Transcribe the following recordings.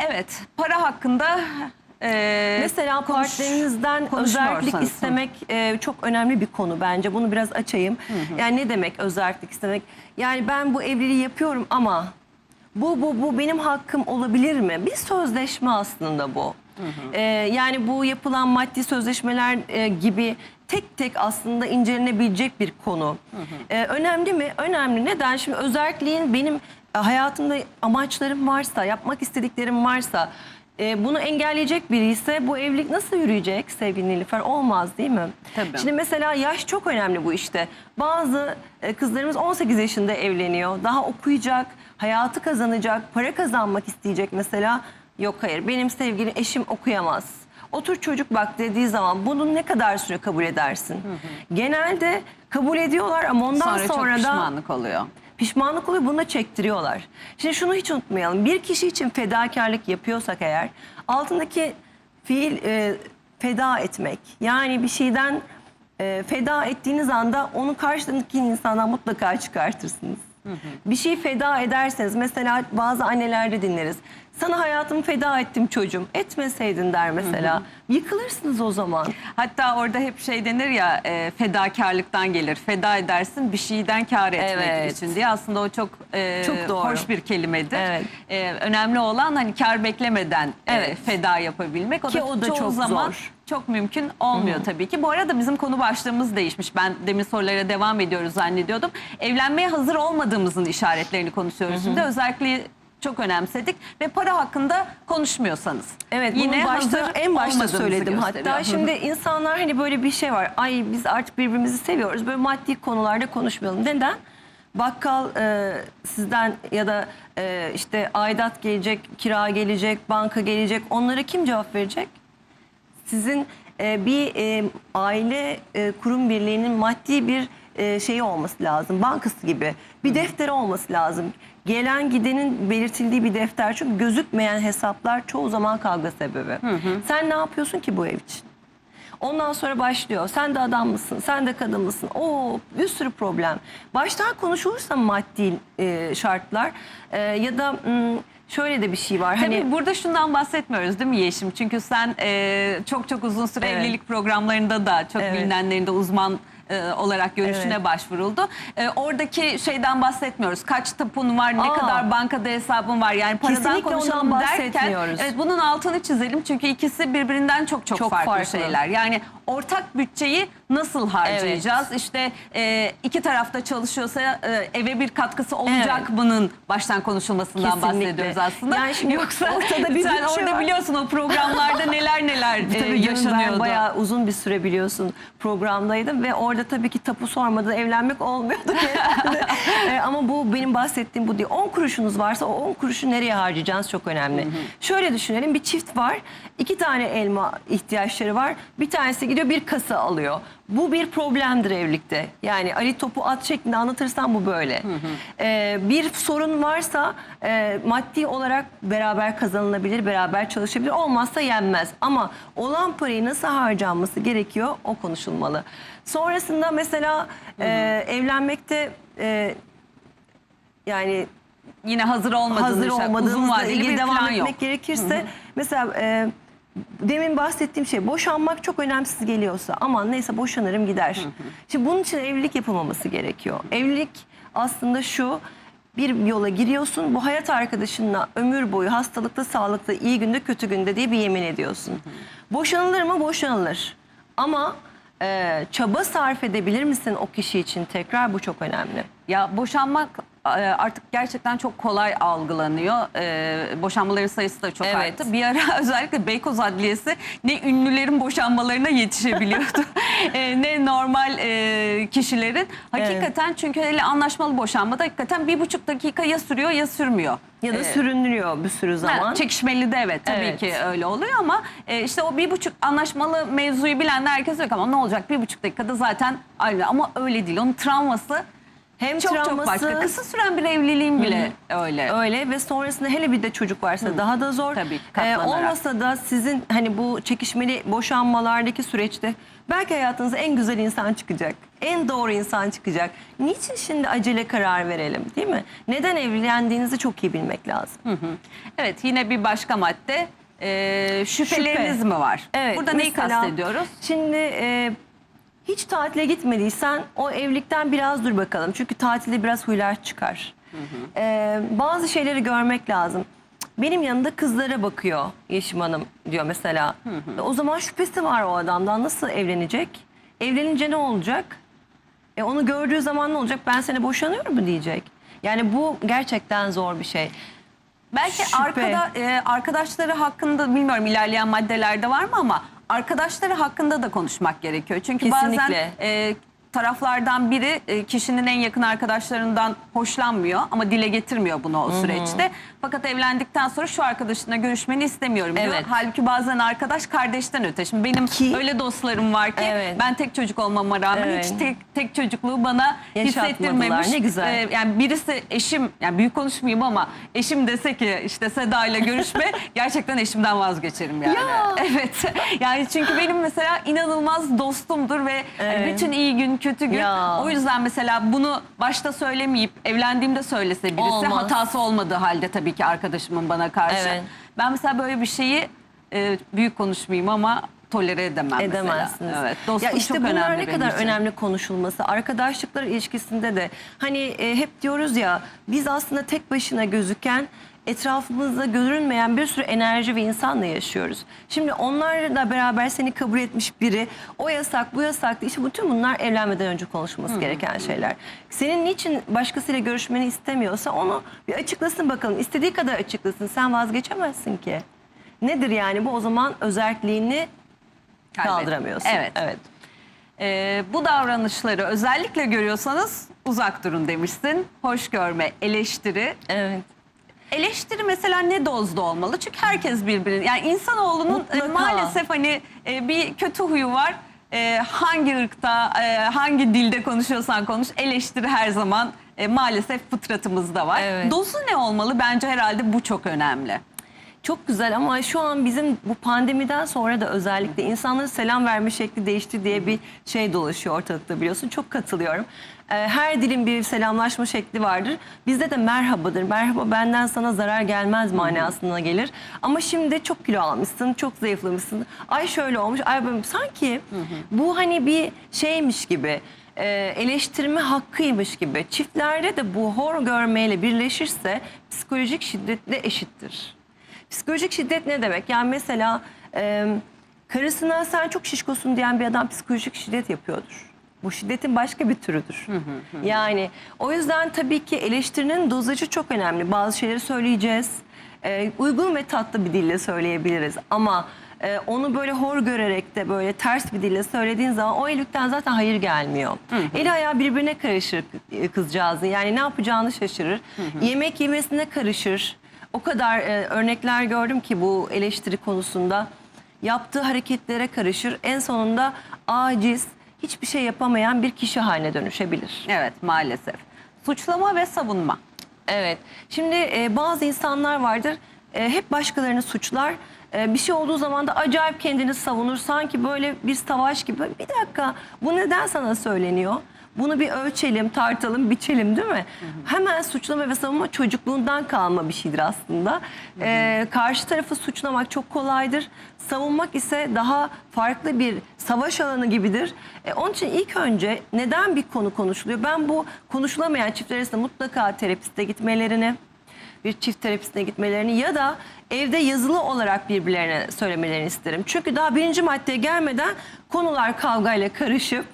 Evet, para hakkında e, Mesela konuş- konuşmuyorsanız. özellik istemek e, çok önemli bir konu bence. Bunu biraz açayım. Yani ne demek özellik istemek? Yani ben bu evliliği yapıyorum ama bu bu bu benim hakkım olabilir mi? Bir sözleşme aslında bu. E, yani bu yapılan maddi sözleşmeler e, gibi tek tek aslında incelenebilecek bir konu. E, önemli mi? Önemli. Neden? Şimdi özelliğin benim hayatımda amaçlarım varsa, yapmak istediklerim varsa e, bunu engelleyecek biri ise bu evlilik nasıl yürüyecek sevgili Nilüfer? Olmaz değil mi? Tabii. Şimdi mesela yaş çok önemli bu işte. Bazı e, kızlarımız 18 yaşında evleniyor. Daha okuyacak, hayatı kazanacak, para kazanmak isteyecek mesela. Yok hayır benim sevgilim eşim okuyamaz. Otur çocuk bak dediği zaman bunu ne kadar süre kabul edersin? Genelde kabul ediyorlar ama ondan sonra, sonra, çok da pişmanlık oluyor. Pişmanlık oluyor bunu da çektiriyorlar. Şimdi şunu hiç unutmayalım. Bir kişi için fedakarlık yapıyorsak eğer altındaki fiil e, feda etmek. Yani bir şeyden e, feda ettiğiniz anda onu karşıdaki insandan mutlaka çıkartırsınız. Bir şey feda ederseniz mesela bazı annelerde dinleriz. Sana hayatımı feda ettim çocuğum. Etmeseydin der mesela. Yıkılırsınız o zaman. Hatta orada hep şey denir ya e, fedakarlıktan gelir. Feda edersin bir şeyden kar etmek Evet. için diye. Aslında o çok, e, Çok doğru. hoş bir kelimedir. Evet. E, önemli olan hani kar beklemeden e, Evet. feda yapabilmek. O Ki da, o da çok zaman zor. çok mümkün olmuyor tabii ki. Bu arada bizim konu başlığımız değişmiş. Ben demin sorulara devam ediyoruz zannediyordum. Evlenmeye hazır olmadığımızın işaretlerini konuşuyoruz şimdi. Özellikle çok önemsedik ve para hakkında konuşmuyorsanız. Evet Yine başta, en başta söyledim gösteriyor. hatta. Şimdi insanlar hani böyle bir şey var. Ay biz artık birbirimizi seviyoruz. Böyle maddi konularda konuşmayalım. Neden? Bakkal e, sizden ya da e, işte aidat gelecek, kira gelecek, banka gelecek. Onlara kim cevap verecek? Sizin e, bir e, aile e, kurum birliğinin maddi bir e, şeyi olması lazım. Bankası gibi. Bir defteri olması lazım. Gelen gidenin belirtildiği bir defter. Çünkü gözükmeyen hesaplar çoğu zaman kavga sebebi. Sen ne yapıyorsun ki bu ev için? Ondan sonra başlıyor. Sen de adam mısın? Sen de kadın mısın? Oo bir sürü problem. Baştan konuşulursa maddi e, şartlar e, ya da m, şöyle de bir şey var. Tabii Hani burada şundan bahsetmiyoruz değil mi Yeşim? Çünkü sen e, çok çok uzun süre Evet. evlilik programlarında da çok Evet. bilinenlerinde uzman e, olarak görüşüne Evet. başvuruldu. E, oradaki şeyden bahsetmiyoruz. Kaç tapun var, ne Aa. kadar bankada hesabın var. Yani paradan Kesinlikle konuşalım derken evet, bunun altını çizelim. Çünkü ikisi birbirinden çok çok, Çok farklı, farklı. şeyler. Yani ortak bütçeyi nasıl harcayacağız? İşte e, iki tarafta çalışıyorsa e, eve bir katkısı olacak Evet. bunun baştan konuşulmasından Kesinlikle. bahsediyoruz aslında. Yani şimdi Yoksa ortada bir sen orada var. biliyorsun o programlarda neler neler e, Tabii yaşanıyordu. Ben bayağı uzun bir süre biliyorsun programdaydım ve orada tabii ki tapu sormadan evlenmek olmuyordu bahsettiğim bu değil. 10 kuruşunuz varsa o 10 kuruşu nereye harcayacağınız çok önemli. Şöyle düşünelim bir çift var. iki tane elma ihtiyaçları var. Bir tanesi gidiyor bir kasa alıyor. Bu bir problemdir evlilikte. Yani Ali topu at şeklinde anlatırsam bu böyle. E, bir sorun varsa e, maddi olarak beraber kazanılabilir, beraber çalışabilir. Olmazsa yenmez. Ama olan parayı nasıl harcanması gerekiyor o konuşulmalı. Sonrasında mesela e, evlenmekte e, yani Yine hazır olmadığınız, hazır uzun olmadığımızla vadeli ilgili bir devam plan etmek yok. gerekirse mesela e, demin bahsettiğim şey boşanmak çok önemsiz geliyorsa aman neyse boşanırım gider. Şimdi bunun için evlilik yapılmaması gerekiyor. Evlilik aslında şu bir yola giriyorsun bu hayat arkadaşınla ömür boyu hastalıkta sağlıkta iyi günde kötü günde diye bir yemin ediyorsun. Boşanılır mı? Boşanılır. Ama e, çaba sarf edebilir misin o kişi için tekrar bu çok önemli. Ya boşanmak artık gerçekten çok kolay algılanıyor. E, boşanmaların sayısı da çok Evet. arttı. Bir ara özellikle Beykoz Adliyesi ne ünlülerin boşanmalarına yetişebiliyordu. e, ne normal e, kişilerin. Hakikaten çünkü hele anlaşmalı boşanmada hakikaten bir buçuk dakika ya sürüyor ya sürmüyor. Ya da E, sürünüyor bir sürü Ha, zaman. çekişmeli de evet tabii Evet. ki öyle oluyor ama e, işte o bir buçuk anlaşmalı mevzuyu bilen de herkes yok ama ne olacak bir buçuk dakikada zaten aynı ama öyle değil onun travması Hem Çok çok travması başka. Kısa süren bir evliliğin bile öyle. öyle ve sonrasında hele bir de çocuk varsa daha da zor. Tabii, Ee, olmasa da sizin hani bu çekişmeli boşanmalardaki süreçte belki hayatınıza en güzel insan çıkacak. En doğru insan çıkacak. Niçin şimdi acele karar verelim değil mi? Neden evlendiğinizi çok iyi bilmek lazım. Evet yine bir başka madde. Ee, şüpheleriniz Şüphe. mi var? Evet, Burada neyi kastediyoruz? Şimdi e, hiç tatile gitmediysen o evlilikten biraz dur bakalım. Çünkü tatilde biraz huylar çıkar. E, bazı şeyleri görmek lazım. Benim yanında kızlara bakıyor Yeşim Hanım diyor mesela. O zaman şüphesi var o adamdan. Nasıl evlenecek? Evlenince ne olacak? E onu gördüğü zaman ne olacak? Ben seni boşanıyorum mu diyecek. Yani bu gerçekten zor bir şey. Belki Şüphe. arkada e, arkadaşları hakkında bilmiyorum ilerleyen maddelerde var mı ama arkadaşları hakkında da konuşmak gerekiyor. Çünkü bazen Kesinlikle. e, taraflardan biri e, kişinin en yakın arkadaşlarından hoşlanmıyor ama dile getirmiyor bunu o süreçte. Fakat evlendikten sonra şu arkadaşınla görüşmeni istemiyorum diyor. Evet. Halbuki bazen arkadaş kardeşten öte. Şimdi benim Ki- öyle dostlarım var ki Evet. ben tek çocuk olmama rağmen Evet. hiç tek, tek çocukluğu bana hissettirmemiş. Ne güzel. E, yani birisi eşim yani büyük konuşmayayım ama eşim dese ki işte Seda ile görüşme gerçekten eşimden vazgeçerim yani. Ya. Evet. Yani çünkü benim mesela inanılmaz dostumdur ve hani Evet. bütün iyi gün kötü gün. Ya. O yüzden mesela bunu başta söylemeyip evlendiğimde söylese birisi Olmaz. hatası olmadığı halde tabii ki arkadaşımın bana karşı. Evet. Ben mesela böyle bir şeyi e, büyük konuşmayayım ama tolere edemem edemezsiniz. mesela. Evet. Dostluk ya işte çok bunlar önemli ne kadar için. önemli konuşulması. Arkadaşlıklar ilişkisinde de hani e, hep diyoruz ya biz aslında tek başına gözüken etrafımızda görünmeyen bir sürü enerji ve insanla yaşıyoruz. Şimdi onlarla beraber seni kabul etmiş biri o yasak bu yasak işte bütün bunlar evlenmeden önce konuşulması gereken şeyler. Senin niçin başkasıyla görüşmeni istemiyorsa onu bir açıklasın bakalım. İstediği kadar açıklasın. Sen vazgeçemezsin ki. Nedir yani bu o zaman özelliğini Kaybettim. kaldıramıyorsun. Evet. evet. Ee, bu davranışları özellikle görüyorsanız uzak durun demişsin. Hoş görme, eleştiri. Evet. Eleştiri mesela ne dozda olmalı? Çünkü herkes birbirini yani insanoğlunun e, Mutlaka. maalesef hani e, bir kötü huyu var. E, hangi ırkta, e, hangi dilde konuşuyorsan konuş eleştiri her zaman e, maalesef fıtratımızda var. Evet. Dozu ne olmalı? Bence herhalde bu çok önemli. Çok güzel ama şu an bizim bu pandemiden sonra da özellikle insanların selam verme şekli değişti diye bir şey dolaşıyor ortalıkta biliyorsun. Çok katılıyorum. Ee, Her dilin bir selamlaşma şekli vardır. Bizde de merhabadır. Merhaba benden sana zarar gelmez manasına gelir. Ama şimdi çok kilo almışsın, çok zayıflamışsın. Ay şöyle olmuş, ay böyle. Sanki bu hani bir şeymiş gibi e, eleştirme hakkıymış gibi. Çiftlerde de bu hor görmeyle birleşirse psikolojik şiddetle eşittir. Psikolojik şiddet ne demek? Yani mesela e, karısına sen çok şişkosun diyen bir adam psikolojik şiddet yapıyordur. Bu şiddetin başka bir türüdür. Yani o yüzden tabii ki eleştirinin dozajı çok önemli. Bazı şeyleri söyleyeceğiz. E, uygun ve tatlı bir dille söyleyebiliriz. Ama e, onu böyle hor görerek de böyle ters bir dille söylediğin zaman o evlilikten zaten hayır gelmiyor. Eli ayağı birbirine karışır e, kızcağızın. Yani ne yapacağını şaşırır. Yemek yemesine karışır. O kadar e, örnekler gördüm ki bu eleştiri konusunda yaptığı hareketlere karışır. En sonunda aciz, hiçbir şey yapamayan bir kişi haline dönüşebilir. Evet maalesef. Suçlama ve savunma. Evet. Şimdi e, bazı insanlar vardır e, hep başkalarını suçlar. E, bir şey olduğu zaman da acayip kendini savunur. Sanki böyle bir savaş gibi. Bir dakika bu neden sana söyleniyor? Bunu bir ölçelim, tartalım, biçelim değil mi? Hemen suçlama ve savunma çocukluğundan kalma bir şeydir aslında. E, karşı tarafı suçlamak çok kolaydır. Savunmak ise daha farklı bir savaş alanı gibidir. E, onun için ilk önce neden bir konu konuşuluyor? Ben bu konuşulamayan çiftler arasında mutlaka terapiste gitmelerini, bir çift terapisine gitmelerini ya da evde yazılı olarak birbirlerine söylemelerini isterim. Çünkü daha birinci maddeye gelmeden konular kavgayla karışıp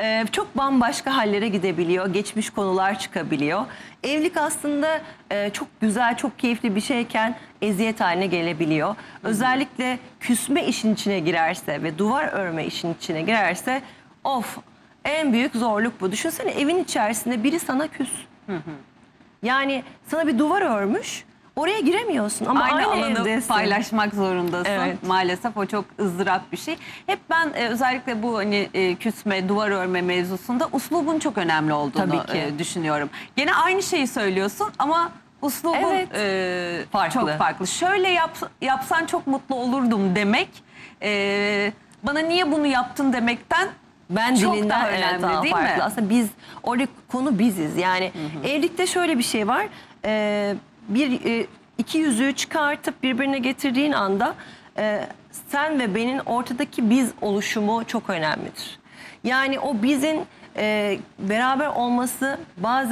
e, çok bambaşka hallere gidebiliyor. Geçmiş konular çıkabiliyor. Evlilik aslında e, çok güzel, çok keyifli bir şeyken eziyet haline gelebiliyor. Özellikle küsme işin içine girerse ve duvar örme işin içine girerse of en büyük zorluk bu. Düşünsene evin içerisinde biri sana küs. Yani sana bir duvar örmüş. oraya giremiyorsun ama aynı, aynı, alanı evdesin. paylaşmak zorundasın. Evet. Maalesef o çok ızdırap bir şey. Hep ben e, özellikle bu hani e, küsme, duvar örme mevzusunda uslubun çok önemli olduğunu Tabii ki. e, düşünüyorum. Gene aynı şeyi söylüyorsun ama uslubun Evet. e, Farklı. çok farklı. Şöyle yap, yapsan çok mutlu olurdum demek e, bana niye bunu yaptın demekten Ben Çok dilinden daha evet, önemli, daha değil farklı. mi? Aslında biz orada konu biziz. Yani evlilikte şöyle bir şey var. Ee, bir e, iki yüzüğü çıkartıp birbirine getirdiğin anda e, sen ve benim ortadaki biz oluşumu çok önemlidir. Yani o bizim e, beraber olması bazen